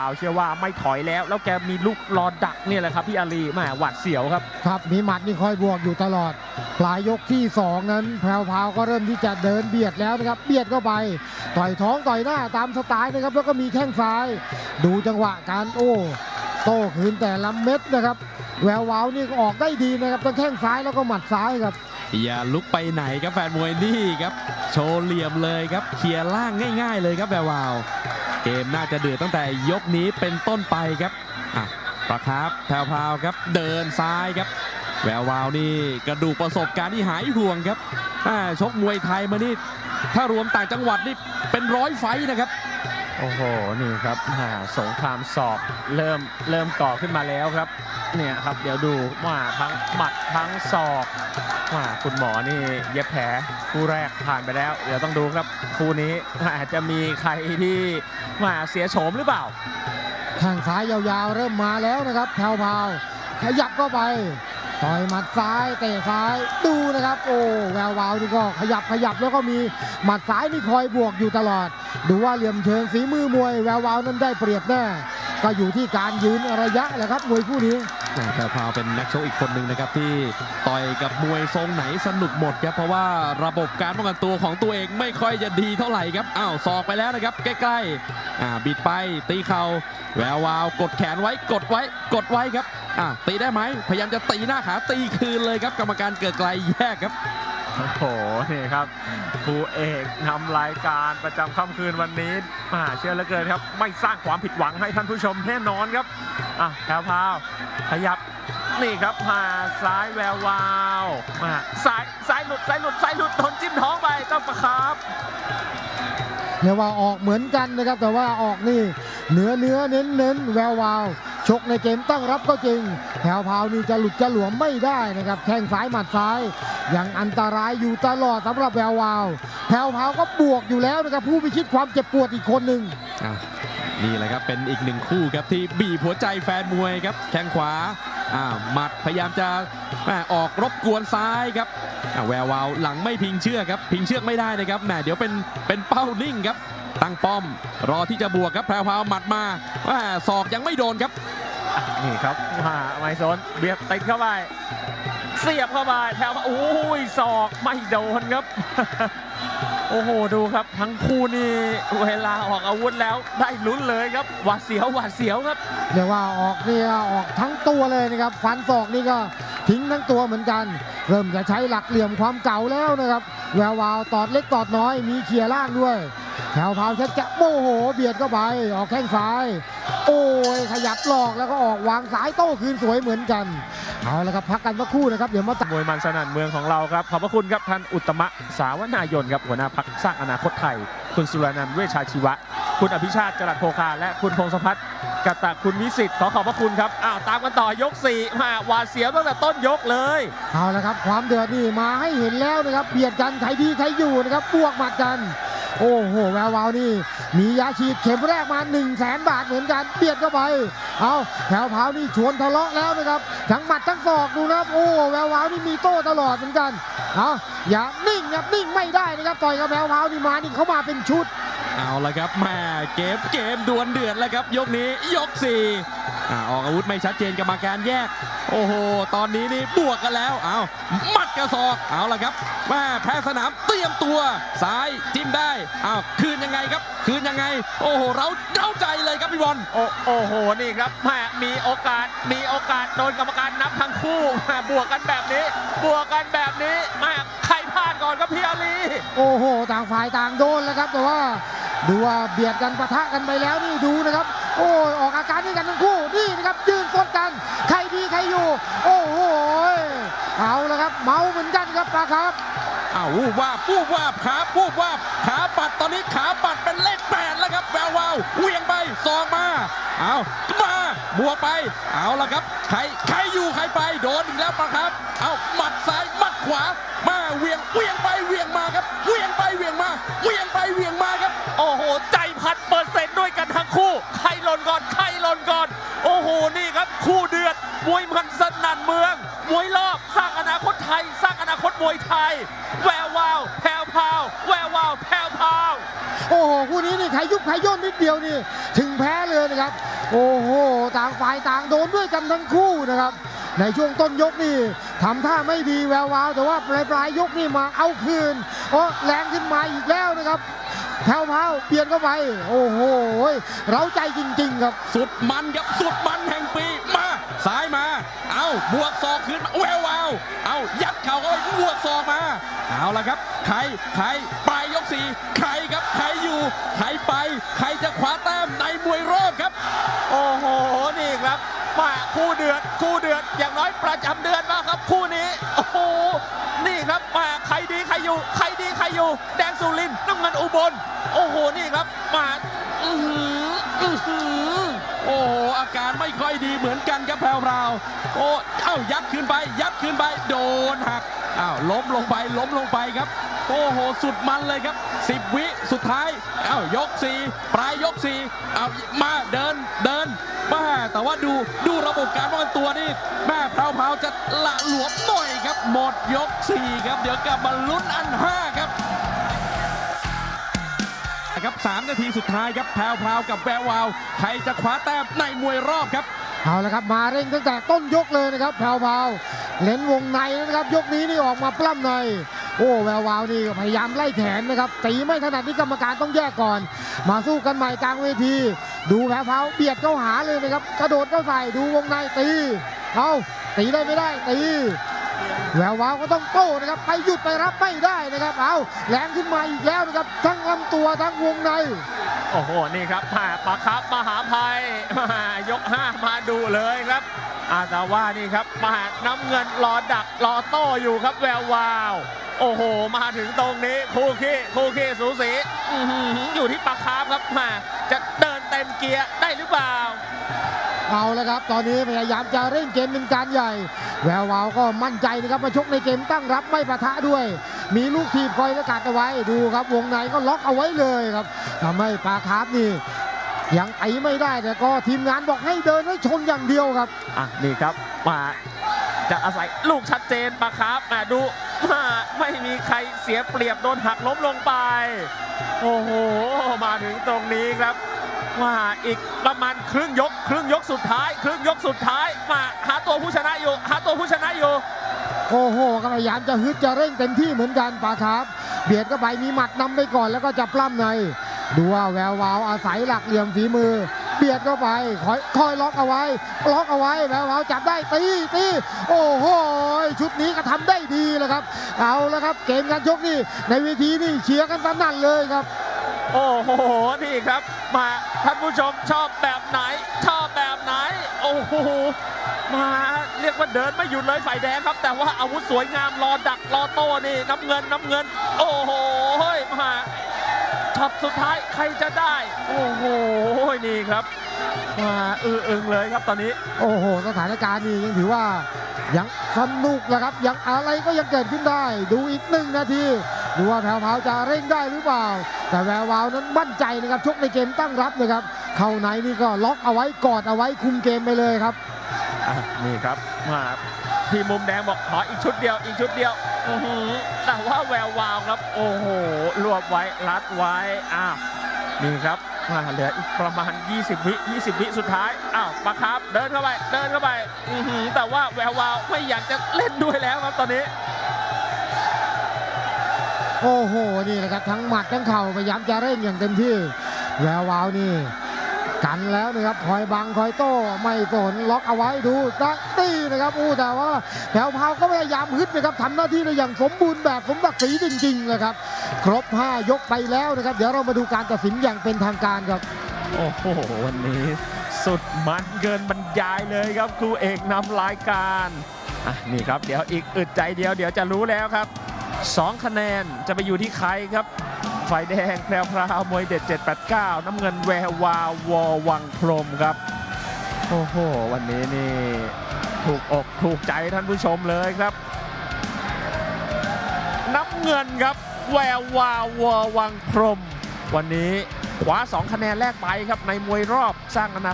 าวเชื่อว่าไม่ถอยแล้ว แล้วแกมีลูกรอดักเนี่ยแหละครับพี่อาลีแหมหวัดเสียวครับ ครับมีหมัดนี่คอยบวกอยู่ตลอดปลายยกที่ 2 นั้นแพรวพราวก็เริ่มที่จะเดินเบียดแล้วนะครับ เบียดเข้าไป ต่อยท้องต่อยหน้าตามสไตล์นะครับ แล้วก็มีแข้งซ้าย ดูจังหวะการโอ้โต้คืนแต่ละเม็ดนะครับ แวววาวนี่ก็ออกได้ดีนะครับทั้งแข้งซ้ายแล้วก็หมัดซ้ายครับอย่าลุกไปไหนครับแฟนมวยนี่ครับ โชว์เหลี่ยมเลยครับเคลียร์ล่างง่าย ๆ เลยครับแวววาว เกมน่าจะเดือดตั้งแต่ยกนี้เป็นต้นไปครับอะประครับแพรวครับ เดินซ้ายครับ แวววาวนี่กระดูกประสบการณ์ที่หายห่วงครับอ่าชกมวยไทยมานี่ถ้ารวมต่างจังหวัดนี่เป็นร้อยไฟนะครับ โอ้โห นี่ครับอ่าสงครามศอกเริ่มเริ่มก่อขึ้นมาแล้วครับ เนี่ยครับเดี๋ยวดูว่าทั้งหมัดทั้งศอกว่าคุณหมอนี่เย็บแผลคู่แรกผ่านไปแล้ว เดี๋ยวต้องดูครับคู่นี้อาจจะมีใครที่มาเสียโฉมหรือเปล่า ข้างซ้ายยาวๆ เริ่มมาแล้วนะครับแพรวพราวขยับเข้าไป ต่อยหมัดซ้ายเตะซ้ายดูนะครับ โอ้แวววาวนี่ก็ขยับขยับแล้วก็มีหมัดซ้ายนี่คอยบวกอยู่ตลอด ดูว่าเหลี่ยมเชิงฝีมือมวยแวววาวนั้นได้เปรียบแน่ก็อยู่ที่การยืนระยะแหละครับมวยคู่นี้ แพรวพาวเป็นนักชกอีกคนหนึ่งนะครับที่ต่อยกับมวยทรงไหนสนุกหมดครับเพราะว่าระบบการป้องกันตัวของตัวเองไม่ค่อยจะดีเท่าไหร่ครับอ้าวศอกไปแล้วนะครับใกล้ๆอ่าบิดไปตีเข่าแวววาวกดแขนไว้กดไว้กดไว้ครับอ่าตีได้ไหมพยายามจะตีหน้าขาตีคืนเลยครับกรรมการเกิดไกลแยกครับ โอ้โหนี่ครับครูเอกนำรายการประจำค่ำคืนวันนี้อ่าเชื่อเหลือเกินครับ ไม่สร้างความผิดหวังให้ท่านผู้ชมแน่นอนครับอะแพรวพาวขยับนี่ครับมาซ้ายแวววาวมาซ้ายซ้ายหลุดซ้ายหลุดซ้ายหลุดโดนจิ้มท้องไปต้องประครับเรียกว่าออกเหมือนกันนะครับ แต่ว่าออกนี่เนื้อเนื้อเน้นเน้นแวววาว ชกในเกมตั้งรับก็จริง แถวพาวนี่จะหลุดจะหลวมไม่ได้นะครับแข้งซ้ายหมัดซ้ายยังอันตรายอยู่ตลอดสำหรับแวววาวแถวพาวก็บวกอยู่แล้วนะครับผู้พิชิตความเจ็บปวดอีกคนหนึ่งนี่แหละครับเป็นอีกหนึ่งคู่ครับที่บีบหัวใจแฟนมวยครับแข้งขวาอ่าหมัดพยายามจะแม่ออกรบกวนซ้ายครับแวววาวหลังไม่พิงเชือกครับพิงเชือกไม่ได้นะครับแหมเดี๋ยวเป็นเป็นเป้านิ่งครับ ตั้งป้อมรอที่จะบวกครับแพรวพราวหมัดมาว่าศอกยังไม่โดนครับ นี่ครับมาไมโซนเบียดติดเข้าไป เสียบเข้าไปแถวมาโอ้ยศอกไม่โดนครับ โอ้โหดูครับ ทั้งคู่นี่เวลาออกอาวุธแล้วได้ลุ้นเลยครับหวาดเสียวหวาดเสียวครับเรียกว่าออกเนี่ยออกทั้งตัวเลยนะครับฟันศอกนี่ก็ทิ้งทั้งตัวเหมือนกัน เริ่มจะใช้หลักเหลี่ยมความเก่าแล้วนะครับแวววาวตอดเล็กตอดน้อยมีเขี่ยล่างด้วย แถวพราวชัดจะโมโหเบียดเข้าไปออกแข้งซ้าย โอ้ยขยับหลอกแล้วก็ออกวางสายโต้คืนสวยเหมือนกันเอาละครับพักกันสักครู่นะครับเดี๋ยวมาตัดมวยมันสนั่นเมืองของเราครับขอบพระคุณครับท่านอุตตมะสาวนายนครับหัวหน้าพักสร้างอนาคตไทย คุณสุรนันท์เวชชาชีวะ คุณอภิชาติจรัสโภคาและคุณพงศพัฒน์กตะคุณวิสิทธิ์ขอขอบพระคุณครับอ้าวตามกันต่อยก4มาหวาดเสียวตั้งแต่ต้นยกเลยเอาละครับความเดือดนี่มาให้เห็นแล้วนะครับเบียดกันใครดีใครอยู่นะครับบวกหมัดกัน โอ้โหแวววาวนี่ มียาฉีดเข็มแรกมา1 0 0 0 0แสนบาทเหมือนกันเบียดเข้าไป เอาแถวพรานี่ชวนทะเลาะแล้วนะครับ ทั้งหมัดทั้งศอกดูนะครับ โอ้แวววาวนี่มีโต้ตลอดเหมือนกัน เอาอย่านิ่งครับนิ่งไม่ได้นะครับต่อยกับแวววาวนี่มานี่เขามาเป็นชุดเอาละครับแม่เกมเกมดวลเดือดแล้วครับ ยกนี้ยกสี่อ่าออกอาวุธไม่ชัดเจนกรรมการแยก โอ้โห ตอนนี้นี่บวกกันแล้ว เอามัดกระศอกเอาละครับแม่แพ้สนามเตรียมตัว ซ้ายจิ้มได้เอาคืนยังไงครับ คืนยังไง โอ้โห เราเร้าใจเลยครับพี่บอลโอ้โอ้โหนี่ครับแหมมีโอกาส มีโอกาสโดนกรรมการนับทั้งคู่แหมบวกกันแบบนี้ บวกกันแบบนี้แหมใครพลาดก่อนครับพี่อาลีโอ้โห ต่างฝ่ายต่างโดนแล้วครับ แต่ว่าดูว่าเบียดกันปะทะกันไปแล้วนี่ดูนะครับ โอ้ยออกอาการนี่กันทั้งคู่ โอ้โหเอาละครับ เมาเหมือนกันครับปลาครับอ้าววูบวาบวูบวาบขาวูบวาบขาปัดตอนนี้ขาปัดเป็นเลขแปดแล้วครับแวววาวเวียงไปซองมาเอามาบัวไป เอาละครับ ใครใครอยู่ใครไปโดนอีกแล้วปะครับ เอาหมัดซ้ายหมัดขวา มาเวียงเวียงไปเวียง มวยไทย แวววาวแพรวพราวแวววาวแพรวพราวโอ้โหคู่นี้นี่ใครยุบใครย่นนิดเดียวนี่ ถึงแพ้เลยนะครับ โอ้โห ต่างฝ่ายต่างโดนด้วยกันทั้งคู่นะครับ ในช่วงต้นยกนี่ทำท่าไม่ดีแวววาว แต่ว่าปลายปลายๆยกนี่มาเอาคืนโอ้แรงขึ้นมาอีกแล้วนะครับแผ่วพราวเปลี่ยนเข้าไป โอ้โหเร้าใจจริง ๆ ครับ สุดมันครับสุดมันแห่งปีมาซ้ายมาเอา บวกศอกขึ้นมาแวววาวเอายัดเข่าเข้าไปบวกศอกมา เอาละครับ ใคร ใครปลายยกสี่ใครครับ ใครอยู่ ใครไป ใครจะคว้าแต้มในมวยรอบครับ โอ้โห นี่ครับมาคู่เดือด คู่เดือด อย่างน้อยประจำเดือนแล้วครับ คู่นี้ โอ้โห นี่ครับมาใครดีใครอยู่ ใครดีใครอยู่ แดงสุรินน้ำเงินอุบล โอ้โห นี่ครับมาอือหืออือหือ โอ้โหอาการไม่ค่อยดีเหมือนกันครับแพรวราวโอ้เอ้ายัดขึ้นไป ยัดขึ้นไป โดนหักอ้าวล้มลงไปล้มลงไปครับ โอ้โห สุดมันเลยครับ 10 วิสุดท้ายเอ้ายก4ปลายยก4เอามาเดินเดินมาแต่ว่าดูดูระบบการป้องกันตัวนี่แม่แพรวพาวจะละหลวมหน่อยครับหมดยก4ครับ เดี๋ยวกลับมาลุ้นอัน5ครับ ครับ 3 นาทีสุดท้ายครับแพรวพาวกับแวววาว ใครจะคว้าแต้มในมวยรอบครับ เอาละครับมาเร่งตั้งแต่ต้นยกเลยนะครับแผ่วพราวเล่นวงในนะครับ ยกนี้นี่ออกมาปล้ำในโอ้แวววาวนี่พยายามไล่แขนนะครับตีไม่ถนัดนี่กรรมการต้องแยกก่อน มาสู้กันใหม่กลางเวที ดูแผ่วพาวเบียดเข้าหาเลยนะครับ กระโดดเข้าใส่ดูวงในตีเอาตีได้ไม่ได้ตี แวววาวก็ต้องโต้นะครับไปหยุดไปรับไม่ได้นะครับเอาแรงขึ้นมาอีกแล้วนะครับ ทั้งลำตัวทั้งวงใน โอ้โห นี่ครับมาปะครับมหาภัยมายก5มาดูเลยครับอาต่ว่านี่ครับมาน้ำเงินรอดักรอโต้อยู่ครับแวววาว โอ้โห มาถึงตรงนี้คู่ขี้คู่ขี้สูสีอยู่ที่ปากคาบครับมาจะเดินเต็มเกียร์ได้หรือเปล่า เอาแล้วครับ ตอนนี้พยายามจะเร่งเกมเป็นการใหญ่ แวววาวก็มั่นใจนะครับมาชกในเกมตั้งรับไม่ปะทะด้วย มีลูกทีมคอยสกัดเอาไว้ดูครับ วงในก็ล็อกเอาไว้เลยครับทำให้ปาคาร์ฟนี่ยังตีไม่ได้แต่ก็ทีมงานบอกให้เดินให้ชนอย่างเดียวครับอะนี่ครับมาจะอาศัยลูกชัดเจนปะครับมาดูไม่มีใครเสียเปรียบโดนหักล้มลงไป โอ้โห มาถึงตรงนี้ครับ ว่าอีกประมาณครึ่งยก ครึ่งยกสุดท้าย ครึ่งยกสุดท้ายมาหาตัวผู้ชนะอยู่หาตัวผู้ชนะอยู่โอ้โหก็พยายามจะฮึดจะเร่งเต็มที่เหมือนกันปาคาร์ฟเบียดเข้าไปมีหมัดนำไปก่อนแล้วก็จะปล้ำใน ดูว่าแวววาวอาศัยหลักเหลี่ยมฝีมือ เบียดเข้าไปคอยคอยล็อกเอาไว้ ล็อกเอาไว้แวววาวจับได้ตีตีโอ้โหชุดนี้ก็ทำได้ดีแล้วครับ เอาแล้วครับ เกมการชกนี่ในเวทีนี่เชียร์กันสนั่นเลยครับ โอ้โหนี่ครับ มาท่านผู้ชมชอบแบบไหน ชอบแบบไหน โอ้โหมาเรียกว่าเดินไม่หยุดเลยฝ่ายแดงครับ แต่ว่าอาวุธสวยงามรอดักรอโต้นี่น้ำเงินน้ำเงิน โอ้โหมาช็อตสุดท้ายใครจะได้ โอ้โหนี่ครับมาอืออึงเลยครับตอนนี้ โอ้โห สถานการณ์นี่ยังถือว่ายังสนุกนะครับยังอะไรก็ยังเกิดขึ้นได้ ดูอีกหนึ่งนาทีดูว่าแผ่วพาวจะเร่งได้หรือเปล่า แต่แวววาวนั้นมั่นใจนะครับชกในเกมตั้งรับนะครับ เข้าในนี่ก็ล็อกเอาไว้กอดเอาไว้คุมเกมไปเลยครับอะนี่ครับมาที่มุมแดงบอกขออีกชุดเดียว อีกชุดเดียวอื้อหือแต่ว่าแวววาวครับ โอ้โหรวบไว้รัดไว้อ้าวนี่ครับมาเหลืออีกประมาณ 20 วิ 20 วิสุดท้ายอ้าวปะครับ เดินเข้าไป เดินเข้าไป อื้อหือแต่ว่าแวววาวไม่อยากจะเล่นด้วยแล้วครับตอนนี้ โอ้โห นี่แหละครับทั้งหมัดทั้งเข่าพยายามจะเร่งอย่างเต็มที่ แวววาวนี่กันแล้วนะครับคอยบังคอยโต้ไม่สนล็อกเอาไว้ดูตักตีนะครับอู้แต่ว่าแถวพาวก็พยายามฮึดนะครับทำหน้าที่ได้อย่างสมบูรณ์แบบสมศักดิ์ศรีจริงๆนะครับ ครบ 5 ยกไปแล้วนะครับ เดี๋ยวเรามาดูการตัดสินอย่างเป็นทางการครับ โอ้โห วันนี้สุดมันเกินบรรยายเลยครับครูเอกนำรายการอะนี่ครับเดี๋ยวอีกอึดใจเดียวเดี๋ยวจะรู้แล้วครับ 2 คะแนนจะไปอยู่ที่ใครครับ ฝ่ายแดงแพรวพราวมวยเด็ด 789 น้ำเงินแวววาววอวังพรหมครับ โอ้โห วันนี้นี่ถูกอกถูกใจท่านผู้ชมเลยครับ น้ำเงินครับ แวววาววอวังพรหมวันนี้คว้า2 คะแนนแรกไปครับในมวยรอบสร้างอนา